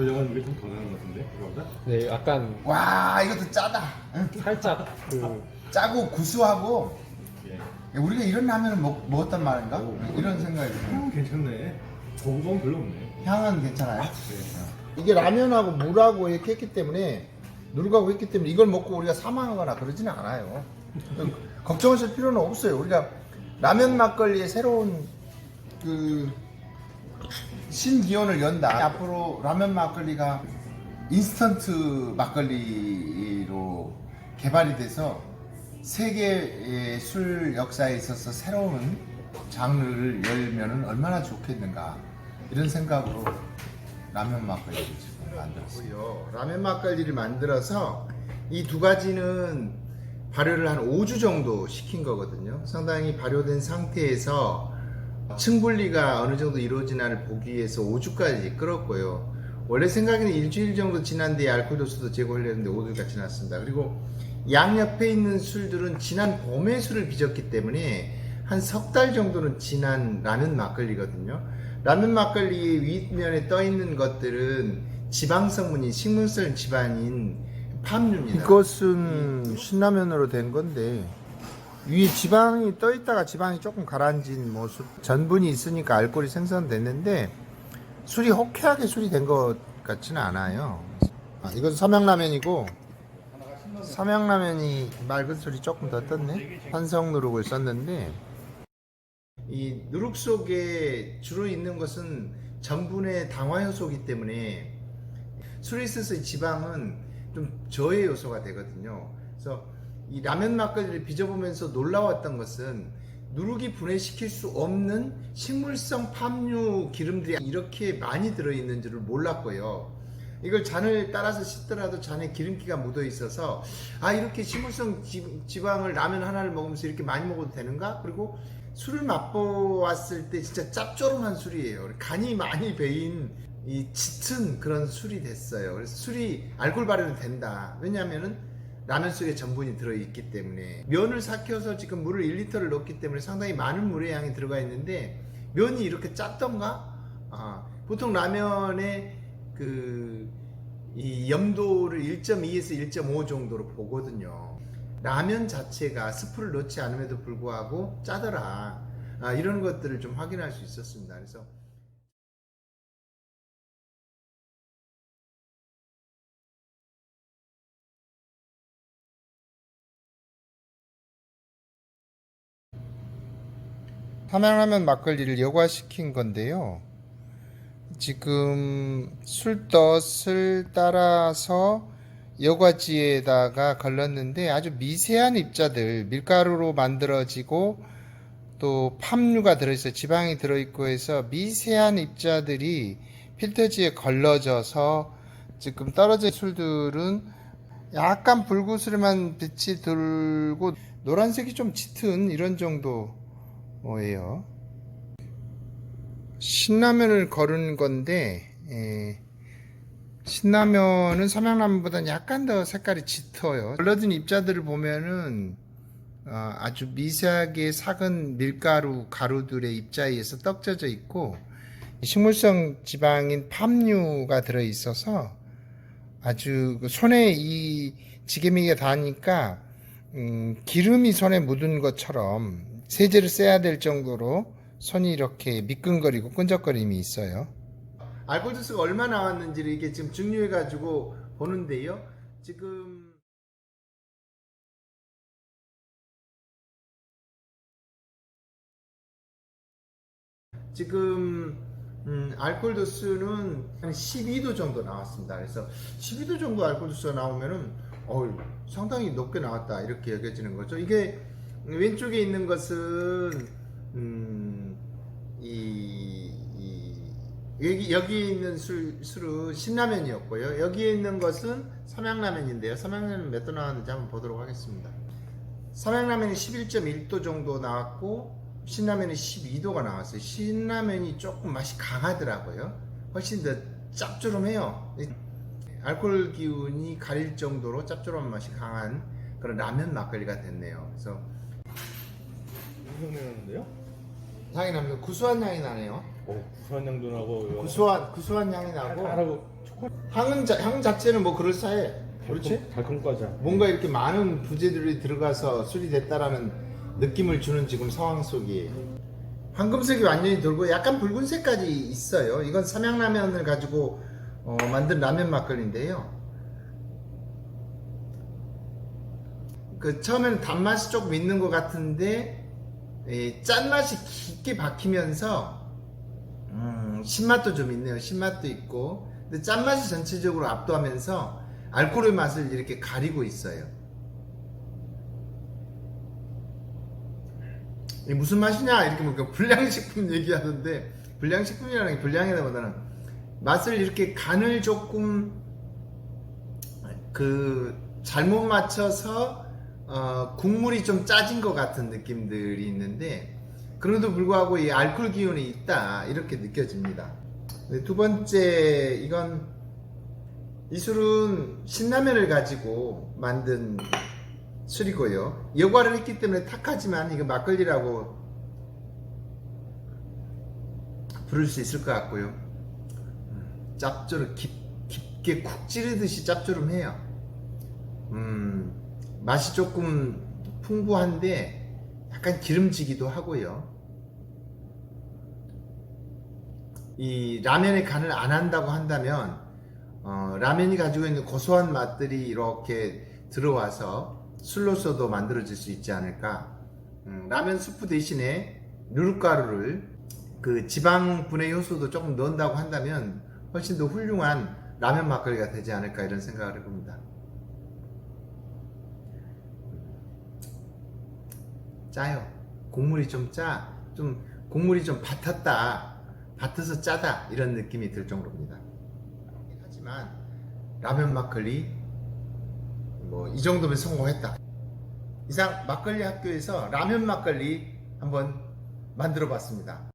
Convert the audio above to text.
전량은 이게 좀 더 나는 것 같은데 그거보다? 네, 약간 와 이것도 짜다. 응? 살짝 그 짜고 구수하고 예. 야, 우리가 이런 라면을 먹, 먹었단 말인가? 오. 이런 생각이 들어요. 향 괜찮네. 고구마는 별로 없네. 향은 괜찮아요. 네. 이게 라면하고 물하고 이렇게 했기 때문에 누룩하고 했기 때문에 이걸 먹고 우리가 사망하거나 그러지는 않아요. 걱정하실 필요는 없어요. 우리가 라면 막걸리의 새로운 그 신기원을 연다. 앞으로 라면 막걸리가 인스턴트 막걸리로 개발이 돼서 세계의 술 역사에 있어서 새로운 장르를 열면은 얼마나 좋겠는가 이런 생각으로 라면 막걸리를 지금 만들었어요. 라면 막걸리를 만들어서 이 두 가지는 발효를 한 5주 정도 시킨 거거든요. 상당히 발효된 상태에서 층분리가 어느 정도 이루어지나를 보기 위해서 5주까지 끌었고요. 원래 생각에는 일주일 정도 지난 뒤에 알코올 도수도 제거하려는데 5주가 지났습니다. 그리고 양옆에 있는 술들은 지난 봄에 술을 빚었기 때문에 한 석 달 정도는 지난 라면 막걸리거든요. 라면 막걸리 윗면에 떠 있는 것들은 지방 성분이 식물성 지방인 팜유입니다. 이것은 신라면으로 된 건데 위에 지방이 떠 있다가 지방이 조금 가라앉은 모습 전분이 있으니까 알코올이 생성됐는데 술이 호쾌하게 술이 된 것 같지는 않아요. 아, 이건 삼양라면이고 삼양라면이 맑은 술이 조금 더 떴네. 산성 누룩을 썼는데 이 누룩 속에 주로 있는 것은 전분의 당화 효소이기 때문에 술에 있어서 지방은 좀 저해 요소가 되거든요. 그래서 이 라면 막걸리를 빚어보면서 놀라웠던 것은 누룩이 분해시킬 수 없는 식물성 팜유 기름들이 이렇게 많이 들어있는 줄을 몰랐고요. 이걸 잔을 따라서 씻더라도 잔에 기름기가 묻어 있어서 아 이렇게 식물성 지, 지방을 라면 하나를 먹으면서 이렇게 많이 먹어도 되는가? 그리고 술을 맛보았을 때 진짜 짭조름한 술이에요. 간이 많이 배인 이 짙은 그런 술이 됐어요. 그래서 술이 알코올 발효는 된다. 왜냐하면은 라면 속에 전분이 들어있기 때문에 면을 삭혀서 지금 물을 1리터를 넣기 때문에 상당히 많은 물의 양이 들어가 있는데 면이 이렇게 짰던가? 아, 보통 라면의 그이 염도를 1.2에서 1.5 정도로 보거든요. 라면 자체가 스프를 넣지 않음에도 불구하고 짜더라. 아, 이런 것들을 좀 확인할 수 있었습니다. 그래서 삼양라면 막걸리를 여과시킨 건데요. 지금 술덫을 따라서 여과지에다가 걸렀는데 아주 미세한 입자들 밀가루로 만들어지고 또 팜유가 들어있어 지방이 들어있고 해서 미세한 입자들이 필터지에 걸러져서 지금 떨어진 술들은 약간 불구스름한 빛이 들고 노란색이 좀 짙은 이런 정도 예요. 신라면을 거른 건데 예, 신라면은 삼양라면보다는 약간 더 색깔이 짙어요. 걸러진 입자들을 보면은 어, 아주 미세하게 삭은 밀가루 가루들의 입자에 의해서 떡져져 있고 식물성 지방인 팜유가 들어 있어서 아주 그 손에 이 지게미가 닿으니까 음, 기름이 손에 묻은 것처럼 세제를 써야 될 정도로 손이 이렇게 미끈거리고 끈적거림이 있어요. 알코올 도수가 얼마 나왔는지를 이게 지금 증류해 가지고 보는데요. 지금 지금 음, 알코올 도수는 한 12도 정도 나왔습니다. 그래서 12도 정도 알코올 도수가 나오면은 어 상당히 높게 나왔다 이렇게 여겨지는 거죠. 이게 왼쪽에 있는 것은 음, 이, 이 여기 여기 있는 술 술은 신라면이었고요. 여기에 있는 것은 삼양라면인데요. 삼양라면 몇 도 나왔는지 한번 보도록 하겠습니다. 삼양라면이 11.1도 정도 나왔고 신라면이 12도가 나왔어요. 신라면이 조금 맛이 강하더라고요. 훨씬 더 짭조름해요. 이 알코올 기운이 가릴 정도로 짭조름한 맛이 강한 그런 라면 막걸리가 됐네요. 그래서 무슨 향 나는데요? 향이 납니다. 구수한 향이 나네요. 어, 구수한 향도 나고 이거 구수한 구수한 향이 나고 달달하고 초콜릿 향은 자, 향 자체는 뭐 그럴싸해. 그렇지? 달콤까지. 뭔가 이렇게 많은 부재들이 들어가서 술이 됐다라는 느낌을 주는 지금 상황 속이에요. 황금색이 완전히 돌고 약간 붉은색까지 있어요. 이건 삼양라면을 가지고 어, 만든 라면 막걸리인데요. 그 처음에는 단맛이 조금 있는 것 같은데 이 짠맛이 깊게 박히면서 음, 신맛도 좀 있네요. 신맛도 있고 근데 짠맛이 전체적으로 압도하면서 알코올의 맛을 이렇게 가리고 있어요. 이게 무슨 맛이냐 이렇게 보니까 불량식품 얘기하는데 불량식품이라는 게 불량이라보다는 맛을 이렇게 간을 조금 그 잘못 맞춰서 어, 국물이 좀 짜진 것 같은 느낌들이 있는데 그럼에도 불구하고 이 알코올 기운이 있다 이렇게 느껴집니다. 네, 두 번째 이건 이 술은 신라면을 가지고 만든 술이고요. 여과를 했기 때문에 탁하지만 이거 막걸리라고 부를 수 있을 것 같고요. 음, 짭조름 깊, 깊게 쿡 찌르듯이 짭조름해요. 음, 맛이 조금 풍부한데 약간 기름지기도 하고요. 이 라면의 간을 안 한다고 한다면 어, 라면이 가지고 있는 고소한 맛들이 이렇게 들어와서 술로서도 만들어질 수 있지 않을까. 음, 라면 수프 대신에 누룩가루를 그 지방 분해 요소도 조금 넣는다고 한다면 훨씬 더 훌륭한 라면 막걸리가 되지 않을까 이런 생각을 해봅니다. 짜요. 국물이 좀 짜. 좀 국물이 좀 밭았다. 밭어서 짜다. 이런 느낌이 들 정도입니다. 하지만 라면 막걸리 뭐 이 정도면 성공했다. 이상 막걸리 학교에서 라면 막걸리 한번 만들어 봤습니다.